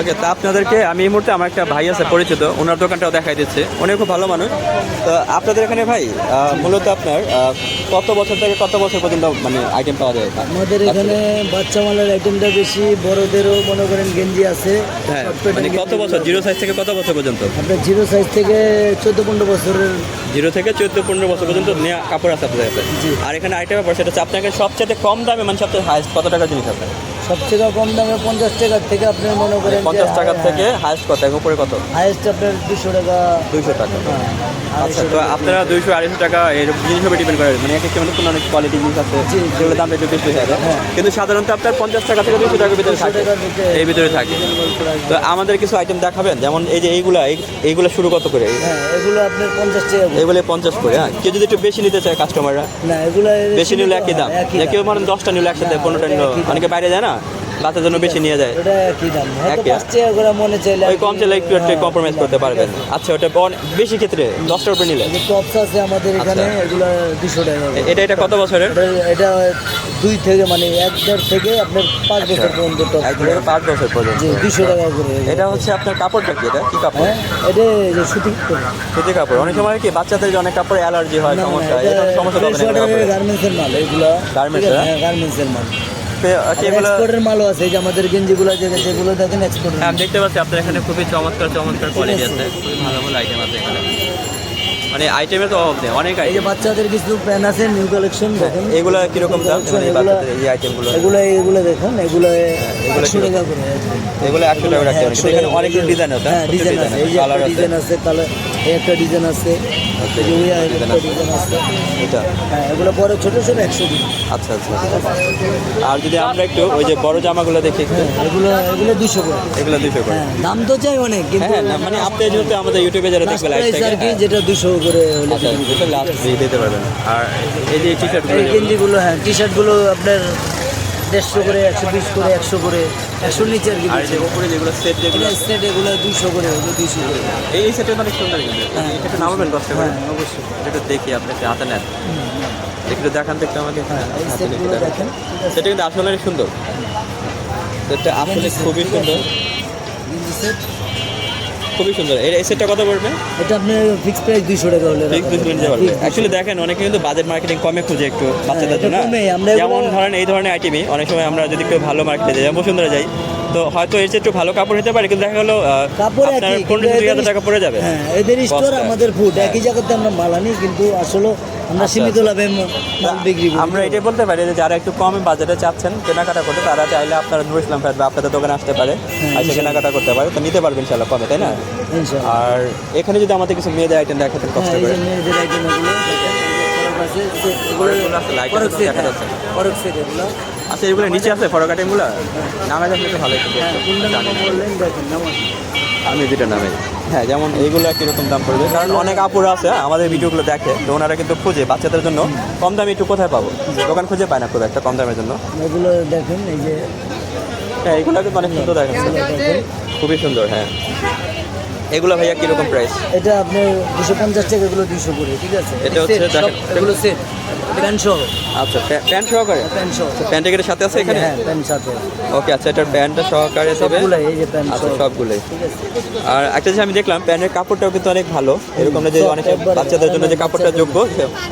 ওকে তা আপনাদেরকে আমি এই মুহূর্তে আমার একটা ভাই আছে পরিচিত ওনার দোকানটাও দেখাই দিচ্ছে। উনি খুব ভালো মানুষ। তো আপনাদের এখানে ভাই মূলত আপনার কত বছর থেকে কত বছর পর্যন্ত মানে আইটেম পাওয়া যায় আমাদের এখানে বাচ্চা মালের আইটেমটা বেশি বড়দেরও মনে করেন গেঞ্জি আছে। হ্যাঁ মানে কত বছর? জিরো সাইজ থেকে কত বছর পর্যন্ত? আপনার জিরো সাইজ থেকে চোদ্দ পনেরো বছরের। জিরো থেকে চোদ্দ পনেরো বছর পর্যন্ত নেওয়া কাপড় আছে আপনাদের আর এখানে আইটেম ব্যাপার সেটা হচ্ছে আপনাকে সবচেয়ে কম দামে মানে সবচেয়ে হাইস্ট কত টাকা জিনিস আপনার? সবচেয়ে কম দামে পঞ্চাশ টাকার থেকে আপনার মনে করেন পঞ্চাশ টাকার থেকে হাইস্ট কত? এর উপরে কত? হাইয়েস্ট আপনার দুশো টাকা। দুইশো টাকা। হ্যাঁ, আচ্ছা তো আপনারা দুইশো আড়াইশো টাকা এর জিনিস হবে ডিপেন্ড করে। মানে এক একটা মানে অনেক কোয়ালিটি জিনিস আছে দাম একটু বেশি হয়ে হ্যাঁ। কিন্তু সাধারণত আপনার পঞ্চাশ টাকা থেকে দুশো টাকার ভিতরে থাকে। এই ভিতরে থাকে। তো আমাদের কিছু আইটেম দেখাবেন? যেমন এই যে এইগুলা এই- এইগুলা শুরু কত করে? হ্যাঁ এগুলো আপনার পঞ্চাশ টাকা করে। পঞ্চাশ করে হ্যাঁ। কেউ যদি একটু বেশি নিতে চায় কাস্টমাররা না এগুলো বেশি নিলে একই দাম। কেউ মানে দশটা নিলে একসাথে পনেরোটা নিল অনেকে বাইরে যায় না? বাচ্চার জন্য বেশি নিয়ে যায়। ওটা একই দাম? করে মনে চাইলে ওই কম চাইলে একটু একটু হ্যাঁ, কম্প্রোমাইজ করতে পারবেন। আচ্ছা ওটা বেশি ক্ষেত্রে দশটার উপরে নিলে? টপস আছে আমাদের এখানে আচ্ছা। এগুলো দুশো টাকা করে। এ- এটা এটা কত বছরের? এটা- দুই থেকে মানে এক দেড় থেকে আপনার পাঁচ বছর পর্যন্ত এক থেকে পাঁচ বছর পর্যন্ত। জি দুশো টাকা করে। এটা হচ্ছে আপনার কাপড়টা কি? এটা কি কাপড়? হ্যাঁ এটা যে সুতি সুতি কাপড়। অনেক সময় কি বাচ্চাদের অনেক কাপড়ে অ্যালার্জি হয় সমস্যা এটা সমস্যা। গার্মেন্টসের মাল এগুলো? এর? হ্যাঁ? গার্মেন্টসের মাল। কি এক্সপোর্টের মালও আছে এই যে আমাদের গেঞ্জিগুলো যেগুলো দেখেন এক্সপোর্টের হ্যাঁ আমি দেখতে পাচ্ছি আপনার এখানে খুবই চমৎকার চমৎকার কোয়ালিটি আছে। খুবই ভালো ভালো আইটেম আছে এখানে। মানে আইটেমের তো অভাব নেই অনেক এই যে আইটেম বাচ্চাদের কিছু প্যান আছে নিউ কালেকশন দেখেন। এগুলো কীরকম দাম? মানে এগুলো- বাচ্চাদের এই আইটেমগুলো এগুলো এগুলো দেখুন এগুলো এগুলো কীরকম? টাকা করে এগুলো একশো টাকা রাখতে হ্যাঁ, পারেন। এখানে অনেকগুলো ডিজাইন আছে হ্যাঁ ডিজাইন আছে। কালার আছে। ডিজাইন আছে কালার একটা ডিজাইন আছে একটা ডিজাইন আছে। এটা? হ্যাঁ এগুলো বড় ছোট ছোট একশো দিন আচ্ছা আচ্ছা আর যদি আমরা একটু ওই যে বড় জামাগুলো দেখি হ্যাঁ এগুলো এগুলো দুশো করে। এগুলো দুশো করে। হ্যাঁ দাম তো চাই অনেক কিন্তু হ্যাঁ মানে আপনি যেহেতু আমাদের ইউটিউবে যারা লাস্ট দেখবে লাইভ প্রাইস থেকে আর কি। যেটা দুশো করে হলে আচ্ছা লাস্ট দিতে পারবেন। আর এই যে টি শার্টগুলো হ্যাঁ টি শার্টগুলো আপনার দেড়শো করে একশো বিশ করে একশো করে একশো নিচে আর কি আর উপরে যেগুলো সেট যেগুলো এটা এগুলো দুশো করে দুশো করে। এই সেটের অনেক সুন্দর কিন্তু। হ্যাঁ। এটা একটু নামাবেন কষ্ট করে? হ্যাঁ অবশ্যই। একটু দেখি আপনাকে হাতে নেন। একটু দেখান তো একটু আমাকে। হ্যাঁ সেটা কিন্তু আসলে সুন্দর। সেটা আসলে খুবই সুন্দর। সেট খুবই সুন্দর। এই সেটটা কত পড়বে? এটা আপনার ফিক্স প্রাইস দুইশো টাকা হলে ফিক্স দুশো নিতে পারবে অ্যাকচুয়ালি দেখেন অনেকে কিন্তু বাজেট মার্কেটিং কমে খুঁজে একটু বাচ্চাদের জন্য। আমরা এগুলো- যেমন ধরেন এই ধরনের আইটেমই অনেক সময় আমরা যদি কেউ ভালো মার্কেটে যাই যেমন বসুন্ধরা যাই তো হয়তো এর চেয়ে একটু ভালো কাপড় হতে পারে কিন্তু দেখা গেলো কাপড় আপনার পনেরো কিন্তু হাজার টাকা পড়ে যাবে। হ্যাঁ এদের স্টোর আমাদের ফুড একই জায়গাতে আমরা মাল আনি কিন্তু আসলে আমরা আচ্ছা, সীমিত লাভে মাল বিক্রি করি। আমরা এটাই বলতে পারি যে যারা একটু কমে বাজেটে চাচ্ছেন কেনাকাটা করতে তারা চাইলে আপনারা নুর ইসলাম ফ্যাট বা আপনাদের দোকানে আসতে পারে আর সে কেনাকাটা করতে পারে তো নিতে পারবেন ইনশাল্লাহ কমে তাই না? ইনশাআল্লাহ আর এখানে যদি আমাদের কিছু মেয়েদের আইটেম দেখাতেন কষ্ট হ্যাঁ করে। মেয়েদের আইটেম এগুলো আছে, এগুলো দেখা হ্যাঁ, যাচ্ছে। আচ্ছা এগুলো নিচে আছে ফরক আইটেমগুলো নামে একটু ভালো একটু। বললেন দেখেন, আমি যেটা নামে। হ্যাঁ যেমন এইগুলো কীরকম দাম পড়বে? কারণ অনেক আপুরা আছে আমাদের ভিডিওগুলো দেখে তো ওনারা কিন্তু খুঁজে বাচ্চাদের জন্য কম দামে একটু কোথায় পাবো? দোকান খুঁজে পায় না খুব একটা কম দামের জন্য। এগুলো দেখেন এই যে হ্যাঁ এগুলো কিন্তু অনেক সুন্দর দেখাচ্ছে। দেখেন। খুবই সুন্দর হ্যাঁ। এগুলো ভাইয়া কীরকম প্রাইস এটা আপনার দুশো পঞ্চাশ টাকা এগুলো দুইশো করে ঠিক আছে? এটা হচ্ছে এগুলো সেট প্যান্ট সহ আচ্ছা প্যান্ট সহকারে? প্যান্ট সহ। প্যান্টের এর সাথে আছে এখানে? হ্যাঁ প্যান্ট সাথে ওকে আচ্ছা এটার প্যান্টটা সহকারে দেবে এই যে প্যান্ট আচ্ছা সবগুলোই। আর একটা আমি দেখলাম প্যান্টের কাপড়টাও কিন্তু অনেক ভালো। এরকম না যে অনেক বাচ্চাদের জন্য যে কাপড়টা যোগ্য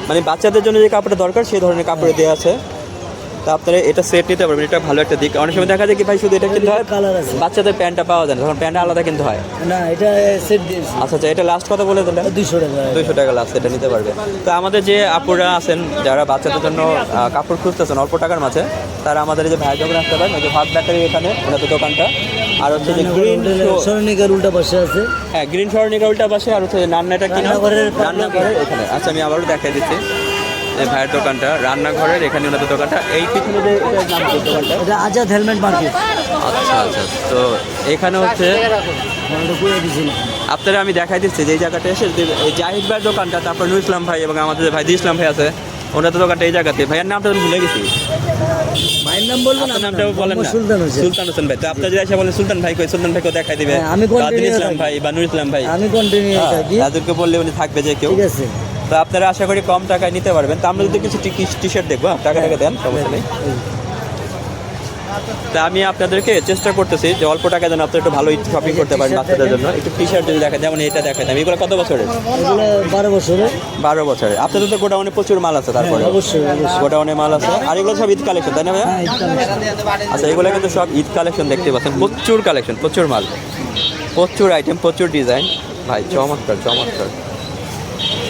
মানে বাচ্চাদের জন্য যে কাপড়টা দরকার সেই ধরনের কাপড় দেওয়া আছে। তা আপনারা এটা সেট নিতে পারবেন এটা ভালো একটা দিক। অনেক সময় দেখা যায় কি ভাই শুধু এটা কিনতে হয় বাচ্চাদের প্যান্টটা পাওয়া যায় না তখন প্যান্টটা আলাদা কিনতে হয়। না এটা সেট দিয়েছি আচ্ছা আচ্ছা এটা লাস্ট কথা বলে দিলেন? দুইশো টাকা। দুইশো টাকা লাস্ট এটা নিতে পারবে। তো আমাদের যে আপুরা আছেন যারা বাচ্চাদের জন্য কাপড় খুঁজতেছেন অল্প টাকার মাঝে তারা আমাদের এই যে ভাই দোকানে আসতে পারেন ওই যে ভাত ব্যাটারি এখানে ওনাদের দোকানটা। আর হচ্ছে যে গ্রিন স্বর্ণিকার উল্টা পাশে আছে। হ্যাঁ গ্রিন শহরনিকা উল্টা পাশে আর হচ্ছে যে নান্নাটা কিনা রান্নাঘরের এখানে। আচ্ছা আমি আবারও দেখাই দিচ্ছি। ভাইয়ের দোকানটা রান্নাঘরের এখানে ওনাদের দোকানটা। এই পিছনে যে নাম দোকানটা? এটা আজাদ হেলমেট মার্কেট। আচ্ছা আচ্ছা। তো এখানে হচ্ছে আপনারা আমি দেখাই দিচ্ছি যে এই জায়গাটা এসে জাহিদ ভাইয়ের দোকানটা তারপর নুর ইসলাম ভাই এবং আমাদের ভাই ইসলাম ভাই আছে ওনাদের দোকানটা এই জায়গাতে। ভাইয়ের নামটা ভুলে গেছি। মায়ের নাম বলবেন আপনার নামটাও বলেন না। সুলতান হোসেন। সুলতান হোসেন ভাই। তো আপনার যদি এসে বলেন সুলতান ভাই কই সুলতান ভাইকে দেখাই দিবে। আমি বা ইসলাম ভাই বা নুর ইসলাম ভাই। আমি কন্টিনিউ হ্যাঁ, তাদেরকে বললে উনি থাকবে যে কেউ। ঠিক আছে। তো আপনারা আশা করি কম টাকায় নিতে পারবেন। তো আমরা যদি কিছু টি শার্ট দেখব হ্যাঁ, টাকা টাকা দেন সমস্যা নেই। তা আমি আপনাদেরকে চেষ্টা করতেছি যে অল্প টাকা যেন আপনারা একটু ভালো শপিং করতে পারেন বাচ্চাদের জন্য। একটু টি শার্ট যদি দেখেন যেমন এটা দেখেন আমি এগুলো কত বছরের? বারো বছরের। বারো বছরের। আপনাদের তো গোডাউনে প্রচুর মাল আছে তারপরে। হ্যাঁ, গোডাউনে মাল আছে। আর এগুলো সব ঈদ কালেকশন তাই না ভাইয়া? হ্যাঁ। আচ্ছা এগুলো কিন্তু সব ঈদ কালেকশন দেখতে পাচ্ছেন। প্রচুর কালেকশন প্রচুর মাল। প্রচুর আইটেম প্রচুর ডিজাইন ভাই চমৎকার চমৎকার।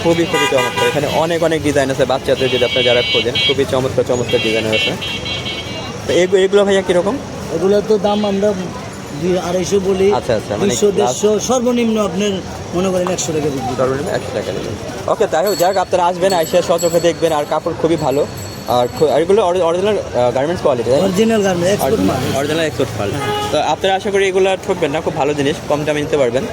খুবই খুবই চমৎকার। এখানে অনেক অনেক ডিজাইন আছে বাচ্চাদের যদি আপনারা যারা খোঁজেন। খুবই চমৎকার চমৎকার ডিজাইন আছে। তো এগুলো এগুলো ভাইয়া কীরকম? এগুলো তো দাম আমরা দুই আড়াইশো বলি। আচ্ছা, আচ্ছা, মানে দেড়শো সর্বনিম্ন আপনার মনে করেন একশো টাকা সর্বনিম্ন একশো টাকা নেবেন। ওকে তাই হোক যাক আপনারা আসবেন আইসা সচোখে দেখবেন আর কাপড় খুবই ভালো। আর এগুলো original garments quality original garment export মাল। অরিজিনাল এক্সপোর্ট মাল। তো আপনারা আশা করি এগুলো ঠকবেন না খুব ভালো জিনিস কম দামে নিতে পারবেন।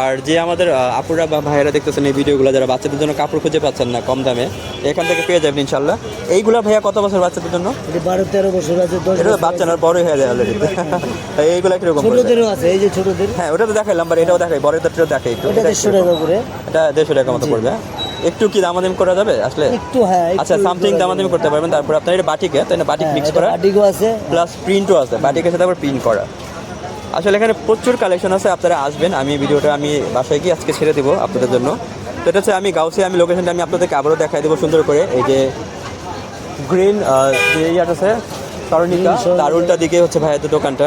আর যে আমাদের আপুরা বা ভাইয়েরা দেখতেছেন এই ভিডিওগুলো যারা বাচ্চাদের জন্য কাপড় খুঁজে পাচ্ছেন না কম দামে এখান থেকে পেয়ে যাবেন ইনশাল্লাহ এইগুলো ভাইয়া কত বছর বাচ্চাদের জন্য? বারো তেরো বছর আছে তো বাচ্চা না বড়ই হয়ে যায় অলরেডি এইগুলো কীরকম? ছোটদেরও আছে এই যে ছোটদের। হ্যাঁ ওটা তো দেখাইলাম বাট এটাও দেখাই বড়দেরটাও দেখাই একটু। এটা দেড়শো টাকা করে। এটা দেড়শো টাকা মতো পড়বে একটু কি দামাদামি করা যাবে আসলে? একটু হ্যাঁ আচ্ছা সামথিং দামাদামি করতে পারবেন তারপর আপনার এটা বাটিকে তাই না বাটিক হ্যাঁ, মিক্স করা। বাটিকও আছে। প্লাস প্রিন্টও আছে বাটিকের সাথে আবার প্রিন্ট করা। আসলে এখানে প্রচুর কালেকশন আছে আপনারা আসবেন। আমি ভিডিওটা আমি বাসায় গিয়ে আজকে ছেড়ে দেবো আপনাদের জন্য। তো এটা হচ্ছে আমি গাউসে আমি লোকেশনটা আমি আপনাদেরকে আবারও দেখাই দেবো সুন্দর করে। এই যে গ্রিন যে ইয়াটা আছে তরণিকা Green, তার উল্টা দিকে হচ্ছে ভাইয়াদের দোকানটা।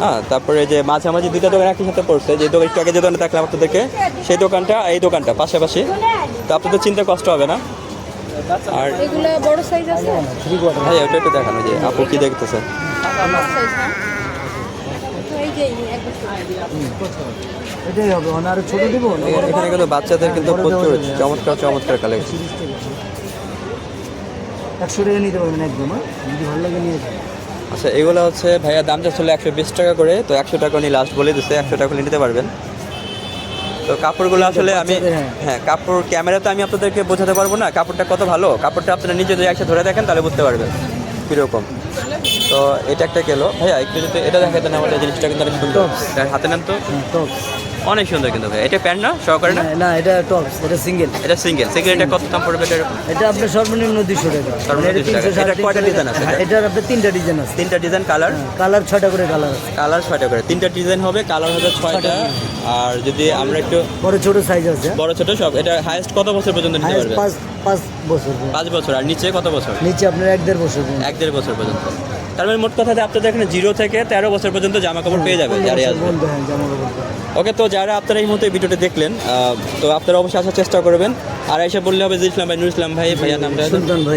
হ্যাঁ তারপরে যে মাঝামাঝি দুইটা দোকান একই সাথে পড়ছে। যে দোকান একটু আগে যে দোকানে দেখলাম আপনাদেরকে সেই দোকানটা এই দোকানটা পাশাপাশি। তো আপনাদের চিন্তা কষ্ট হবে না? আর এগুলো বড় সাইজ আছে? থ্রি ভাই ওটা একটু দেখানো যে আপু কি দেখতেছে? এটাই হবে মানে আরও ছোট দিব? এখানে কিন্তু বাচ্চাদের কিন্তু প্রচুর চমৎকার চমৎকার কালেকশন একশো টাকা। নিতে পারবেন একদম হ্যাঁ? যদি ভালো লাগে নিয়ে আচ্ছা এগুলো হচ্ছে ভাইয়া দাম যাচ্ছিল একশো বিশ টাকা করে তো একশো টাকা উনি লাস্ট বলে দিচ্ছে একশো টাকা নিতে পারবেন। তো কাপড়গুলো আসলে আমি হ্যাঁ। হ্যাঁ কাপড় ক্যামেরাতে আমি আপনাদেরকে বোঝাতে পারব না কাপড়টা কত ভালো? কাপড়টা আপনারা নিজে যদি একসাথে ধরে দেখেন তাহলে বুঝতে পারবেন। কীরকম? তো এটা একটা গেলো ভাইয়া একটু যদি এটা দেখাতে না আমাদের জিনিসটা কিন্তু অনেক সুন্দর। হাতে নেন তো? অনেক সুন্দর কিন্তু ভাইয়া। এটা প্যান্ট না? সহকারে না? না এটা টপস এটা সিঙ্গেল এটা সিঙ্গেল সিঙ্গেল এটা কত দাম পড়বে এটা এটা আপনার সর্বনিম্ন দুশো টাকা। সর্বনিম্ন মানে 200 টাকা। এটা কয়টা 350 design আছে এটা? এটার আপনার তিনটা ডিজাইন আছে। তিনটা ডিজাইন কালার কালার ছয়টা করে কালার আছে। কালার ছয়টা করে। তিনটা ডিজাইন হবে কালার হবে ছয়টা। আর যদি আমরা একটু বড় ছোট সাইজ আছে। বড় ছোট সব এটা হাইয়েস্ট কত বছর পর্যন্ত নিতে পারবে? পাঁচ পাঁচ বছর পর্যন্ত। পাঁচ বছর। আর নিচে কত বছর? নিচে আপনার এক দেড় বছর। এক দেড় বছর পর্যন্ত। তার মানে মোট কথা আপনাদের এখানে জিরো থেকে তেরো বছর পর্যন্ত জামা কাপড় পেয়ে যাবে যারা আসবে। হ্যাঁ। ওকে তো যারা আপনারা এই মুহূর্তে ভিডিওটা দেখলেন তো আপনারা অবশ্যই আসার চেষ্টা করবেন। আর এসে বললে হবে যে ইসলাম ভাই নুর ইসলাম ভাই ভাইয়া নামটা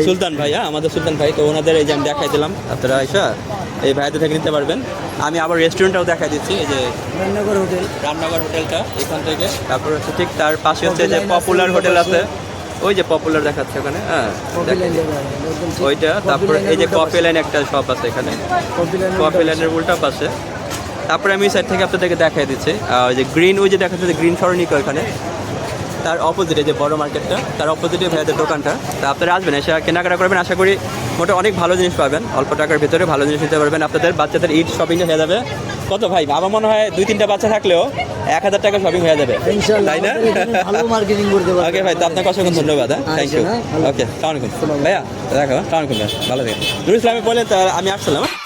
সুলতান ভাই। ভাইয়া আমাদের সুলতান ভাই। তো ওনাদের এই যে আমি দেখাই দিলাম আপনারা এসা এই ভাইয়াদের থেকে নিতে পারবেন। আমি আবার রেস্টুরেন্টটাও দেখাই দিচ্ছি এই যে রান্নাঘর হোটেল। রামনগর হোটেলটা এখান থেকে। তারপর হচ্ছে ঠিক তার পাশে হচ্ছে যে পপুলার হোটেল আছে। ওই যে পপুলার দেখাচ্ছে ওখানে হ্যাঁ। ওইটা তারপর এই যে কফি লাইন একটা শপ আছে এখানে। কফি লাইনের উল্টা পাশে। তারপরে আমি সাইড থেকে আপনাদেরকে দেখাই দিচ্ছি ওই যে গ্রিন ওই যে দেখাচ্ছে যে গ্রিন সরণিকা ওখানে তার অপোজিটে যে বড় মার্কেটটা তার অপোজিটে ভাইয়াদের দোকানটা। তা আপনারা আসবেন এসে কেনাকাটা করবেন। আশা করি মোটা অনেক ভালো জিনিস পাবেন। অল্প টাকার ভিতরে ভালো জিনিস নিতে পারবেন। আপনাদের বাচ্চাদের ঈদ শপিংটা হয়ে যাবে। কত ভাই? আমার মনে হয় দুই তিনটা বাচ্চা থাকলেও এক হাজার টাকা শপিং হয়ে যাবে। তাই না? ভালো মার্কেটিং করতে পারবে। ওকে ভাই তো আপনাকে অসংখ্য ধন্যবাদ হ্যাঁ? Thank you. ওকে সালামালাইকুম। ভাইয়া দেখো সালামালাইকুম ভালো থেকে নুর ইসলামে বলে আমি আসছিলাম হ্যাঁ?